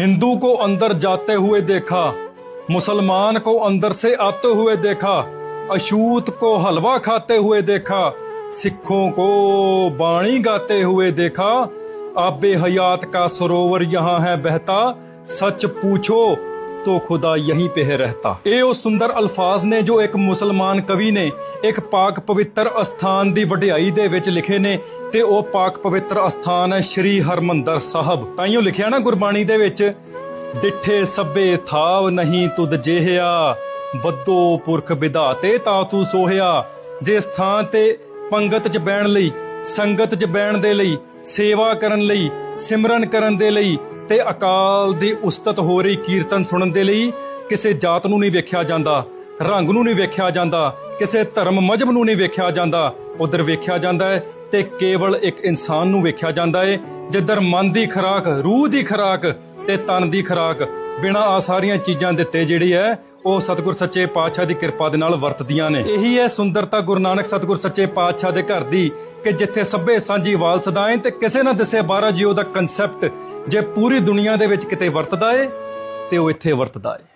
हिंदू को अंदर जाते हुए देखा, मुसलमान को अंदर से आते हुए देखा, अशूत को हलवा खाते हुए देखा, सिखों को बाणी गाते हुए देखा, आबे हयात का सरोवर यहाँ है बहता, सच पूछो तो खुदा यहीं पे है रहता ਇਹ ਉਹ ਸੁੰਦਰ ਅਲਫਾਜ਼ ਨੇ ਜੋ ਇੱਕ ਮੁਸਲਮਾਨ ਕਵੀ ਨੇ ਇੱਕ ਪਾਕ ਪਵਿੱਤਰ ਅਸਥਾਨ ਦੀ ਵਡਿਆਈ ਦੇ ਵਿੱਚ ਲਿਖੇ ਨੇ ਤੇ ਉਹ ਪਾਕ ਪਵਿੱਤਰ ਅਸਥਾਨ ਹੈ ਸ਼੍ਰੀ ਹਰਮੰਦਰ ਸਾਹਿਬ ਤਾਈਓ ਲਿਖਿਆ ਨਾ ਗੁਰਬਾਣੀ ਦੇ ਵਿੱਚ ਡਿੱਠੇ ਸੱਬੇ ਥਾਵ ਨਹੀਂ ਤੁਧ ਜਿਹਿਆ ਬੱਦੋ ਪੁਰਖ ਵਿਧਾਤੇ ਤਾ ਤੂੰ ਸੋਹਿਆ ਜੇ ਸਥਾਨ ਤੇ ਪੰਗਤ ਚ ਬੈਣ ਲਈ ਸੰਗਤ ਚ ਬੈਣ ਦੇ ਲਈ ਸੇਵਾ ਕਰਨ ਲਈ ਸਿਮਰਨ ਕਰਨ ਦੇ ਲਈ ਤੇ ਅਕਾਲ ਦੀ ਉਸਤਤ ਹੋ ਰਹੀ ਕੀਰਤਨ ਸੁਣਨ ਦੇ ਲਈ ਕਿਸੇ ਜਾਤ ਨੂੰ ਨਹੀਂ ਵੇਖਿਆ ਜਾਂਦਾ, ਰੰਗ ਨੂੰ ਨਹੀਂ ਵੇਖਿਆ ਜਾਂਦਾ, ਕਿਸੇ ਧਰਮ ਮਜਬ ਨੂੰ ਨਹੀਂ ਵੇਖਿਆ ਜਾਂਦਾ, ਉਧਰ ਵੇਖਿਆ ਜਾਂਦਾ ਹੈ ਤੇ ਕੇਵਲ ਇੱਕ ਇਨਸਾਨ ਨੂੰ ਵੇਖਿਆ ਜਾਂਦਾ ਹੈ, ਜਿੱਧਰ ਮਨ ਦੀ ਖਰਾਕ, ਰੂਹ ਦੀ ਖਰਾਕ ਤੇ ਤਨ ਦੀ ਖਰਾਕ ਬਿਨਾਂ ਆ ਸਾਰੀਆਂ ਚੀਜ਼ਾਂ ਦਿੱਤੇ ਜਿਹੜੀ ਹੈ ਉਹ ਸਤਿਗੁਰ ਸੱਚੇ ਪਾਤਸ਼ਾਹ ਦੀ ਕਿਰਪਾ ਦੇ ਨਾਲ ਵਰਤਦੀਆਂ ਨੇ। ਇਹੀ ਹੈ ਸੁੰਦਰਤਾ ਗੁਰੂ ਨਾਨਕ ਸਤਿਗੁਰ ਸੱਚੇ ਪਾਤਸ਼ਾਹ ਦੇ ਘਰ ਦੀ ਕਿ ਜਿੱਥੇ ਸਭੇ ਸਾਂਝੀ ਵਾਲ ਸਦਾਏ ਤੇ ਕਿਸੇ ਨਾ ਦਿਸੇ ਬਾਰਾ ਜੀਓ ਦਾ ਕਨਸੈਪਟ ਜੇ ਪੂਰੀ ਦੁਨੀਆ ਦੇ ਵਿੱਚ ਕਿਤੇ ਵਰਤਦਾ ਏ ਤੇ ਉਹ ਇੱਥੇ ਵਰਤਦਾ ਏ।